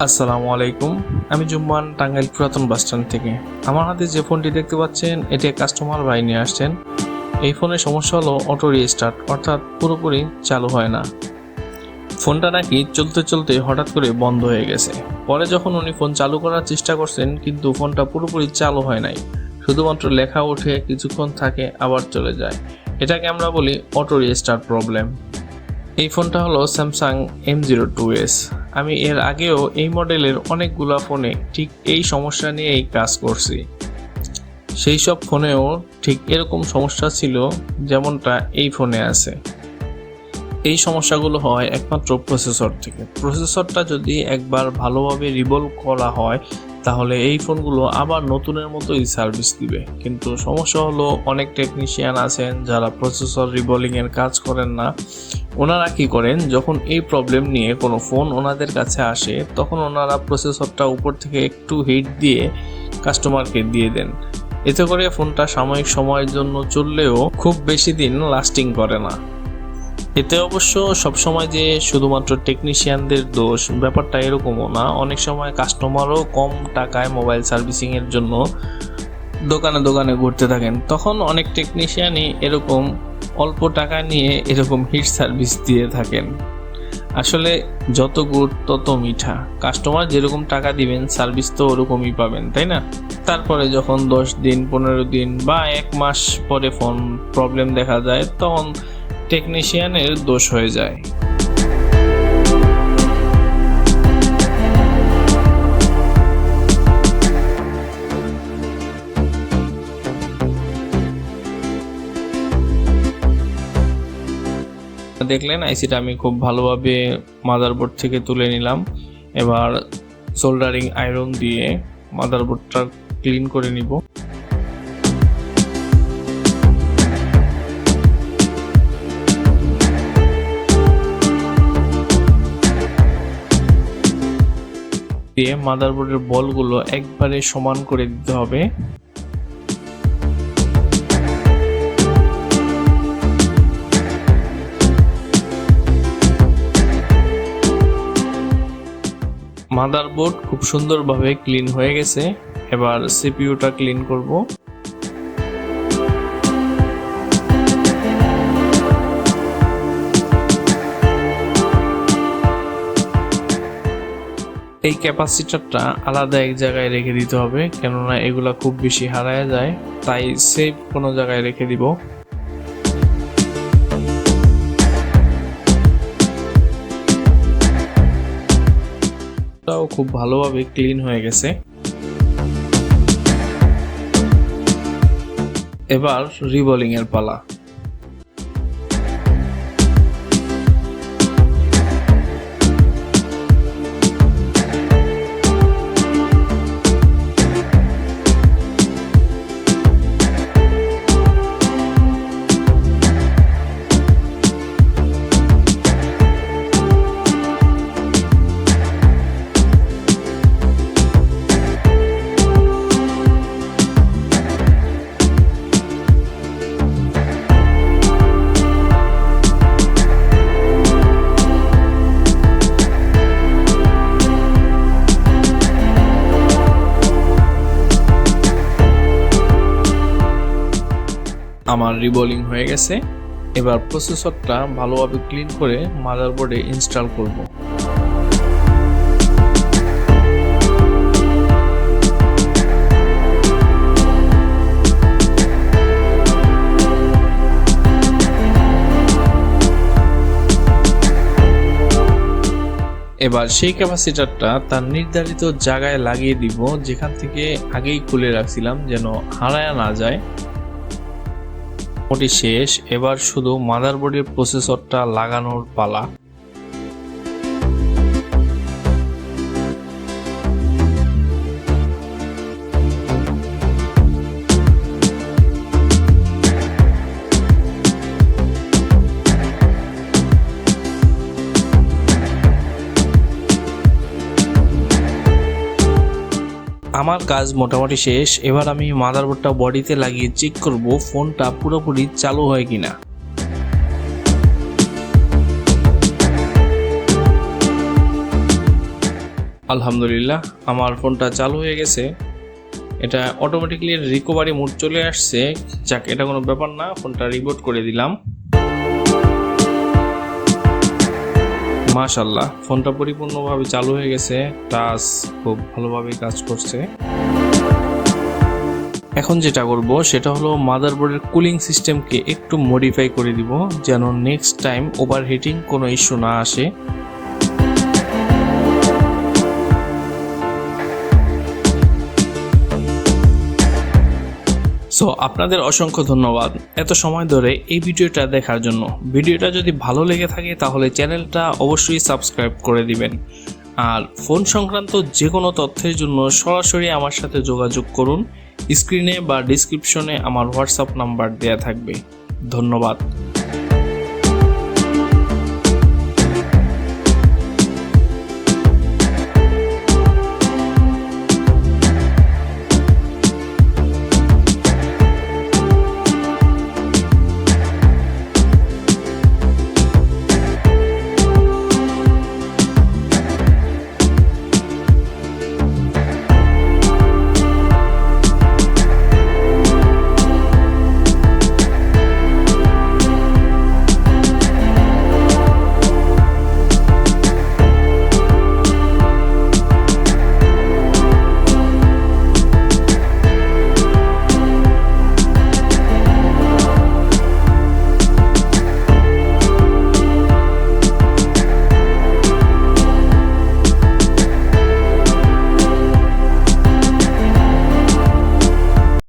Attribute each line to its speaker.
Speaker 1: আসসালামু আলাইকুম। আমি জুম্মান টাঙ্গাইল পুরাতন বাস স্ট্যান্ড থেকে। আমার হাতে যে ফোনটি দেখতে পাচ্ছেন, এটি কাস্টমার ভাই নিয়ে আসছেন। এই ফোনের সমস্যা হলো অটো রিস্টার্ট, অর্থাৎ পুরোপুরি চালু হয় না। ফোনটা নাকি চলতে চলতে হঠাৎ করে বন্ধ হয়ে গেছে। পরে যখন উনি ফোন চালু করার চেষ্টা করছেন, কিন্তু ফোনটা পুরোপুরি চালু হয় নাই। শুধুমাত্র লেখা ওঠে, কিছুক্ষণ থাকে, আবার চলে যায়। এটাকে আমরা বলি অটো রিস্টার্ট প্রবলেম। এই ফোনটা হলো Samsung M zero two S আমি এর আগেও এই মডেলের অনেকগুলো ফোনে ঠিক এই সমস্যা নিয়েই কাজ করছি। সেই সব ফোনেও ঠিক এরকম সমস্যা ছিল যেমনটা এই ফোনে আছে। এই সমস্যাগুলো হয় একমাত্র প্রসেসর থেকে। প্রসেসরটা যদি একবার ভালোভাবে রিভলভ করা হয় তাহলে এই ফোনগুলো আবার নতুনের মতোই সার্ভিস দিবে। কিন্তু সমস্যা হলো অনেক টেকনিশিয়ান আছেন যারা প্রসেসর রিভলিংয়ের কাজ করেন না। ওনারা কি করেন? যখন এই প্রবলেম নিয়ে কোনো ফোন ওনাদের কাছে আসে, তখন ওনারা প্রসেসরটা উপর থেকে একটু হিট দিয়ে কাস্টমারকে দিয়ে দেন। এতে করে ফোনটা সাময়িক সময়ের জন্য চললেও খুব বেশি দিন লাস্টিং করে না। এতে অবশ্য সবসময় যে শুধুমাত্র টেকনিশিয়ানদের দোষ, ব্যাপারটা এরকমও না। অনেক সময় কাস্টমারও কম টাকায় মোবাইল সার্ভিসিংয়ের জন্য দোকানে দোকানে ঘুরতে থাকেন। তখন অনেক টেকনিশিয়ানই এরকম অল্প টাকা নিয়ে এরকম হিট সার্ভিস দিয়ে থাকেন। আসলে যত গুড়, তত মিঠা। কাস্টমার যেরকম টাকা দিবেন সার্ভিস তো ওরকমই পাবেন, তাই না? তারপরে যখন দশ দিন, পনেরো দিন বা এক মাস পরে ফোন প্রবলেম দেখা যায়, তখন টেকনিশিয়ানের দোষ হয়ে যায়। দেখলেন আইসিটা আমি খুব ভালোভাবে মাদারবোর্ড থেকে তুলে নিলাম। এবার সোল্ডারিং আয়রন দিয়ে মাদারবোর্ডটা ক্লিন করে নিব। দিয়ে মাদারবোর্ডের বলগুলো একবারে সমান করে দিতে হবে। মাদারবোর্ড খুব সুন্দরভাবে ক্লিন হয়ে গেছে। এবার সিপিইউটা ক্লিন করব। এই ক্যাপাসিটারটা আলাদা এক জায়গায় রেখে দিতে হবে, কেননা এগুলা খুব বেশি হারায় যায়, তাই সেভ কোনো জায়গায় রেখে দিব। টাও খুব ভালোভাবে ক্লিন হয়ে গেছে। এবার রিবলিং এর পালা। আমার রিবলিং হয়ে গেছে। এবার প্রসেসরটা ভালোভাবে ক্লিন করে মাদারবোর্ডে ইনস্টল করব। এবার সেই ক্যাপাসিটারটা তার নির্ধারিত জায়গায় লাগিয়ে দিব, যেখান থেকে আগেই খুলে রাখছিলাম যেন হারায়া না যায়। মোটামুটি শেষ এবার শুধু মাদারবোর্ডের প্রসেসরটা লাগানোর পালা। আমার কাজ মোটামুটি শেষ, এবার আমি মাদারবোর্ডটা বডিতে লাগিয়ে চেক করব ফোনটা পুরোপুরি চালু হয় কিনা। আলহামদুলিল্লাহ, আমার ফোনটা চালু হয়ে গেছে। এটা অটোমেটিকলি রিকভারি মোড চলে আসছে। যাক, এটা কোনো ব্যাপার না, ফোনটা রিবোট করে দিলাম। মাশাল্লাহ ফোনটা পরিপূর্ণভাবে চালু হয়ে গেছে, টাচ খুব ভালোভাবে কাজ করছে। এখন যেটা করব, সেটা হলো মাদারবোর্ডের কুলিং সিস্টেমকে একটু মডিফাই করে দিব, যেন নেক্সট টাইম ওভারহিটিং কোনো ইস্যু না আসে। সো আপনাদের অসংখ্য ধন্যবাদ এত সময় ধরে এই ভিডিওটা দেখার জন্য। ভিডিওটা যদি ভালো লেগে থাকে তাহলে চ্যানেলটা অবশ্যই সাবস্ক্রাইব করে দিবেন। আর ফোন সংক্রান্ত যে কোনো তথ্যের জন্য সরাসরি আমার সাথে যোগাযোগ করুন। স্ক্রিনে বা ডিসক্রিপশনে আমার হোয়াটসঅ্যাপ নাম্বার দেয়া থাকবে। ধন্যবাদ।